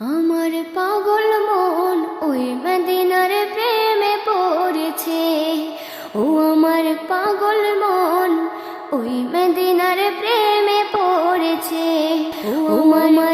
আমার পাগল মন ওই মদিনার প্রেমে পড়েছে। ও আমার পাগল মন ওই মদিনার প্রেমে পড়েছে। ও আমার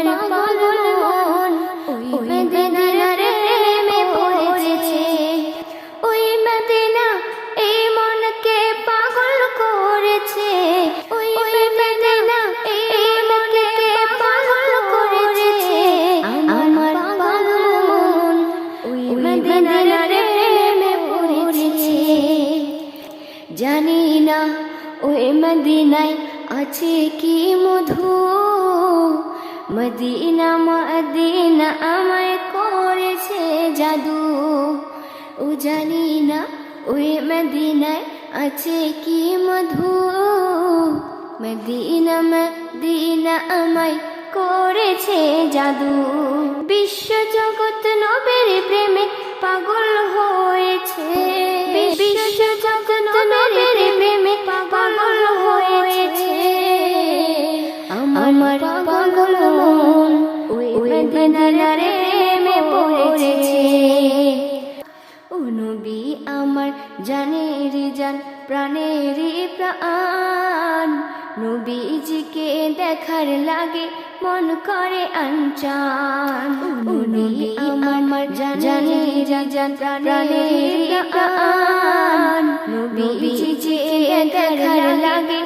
জানি না ওই মদিনায় আছে কি মধু? মদিনা মদিনা আমায় করেছে জাদু। ও জানি না ওই মদিনায় আছে কি মধু? মদিনা মদিনা আমায় করেছে জাদু। বিশ্ব জগৎ নবের মন ওই মদিনার প্রেমে পড়েছে। ও নবী আমার জানের জান প্রাণের প্রাণ। নবীজিকে দেখার লাগে মন করে আনচান। ও নবী আমার জানের জান প্রাণের প্রাণ। নবীজিকে দেখার লাগে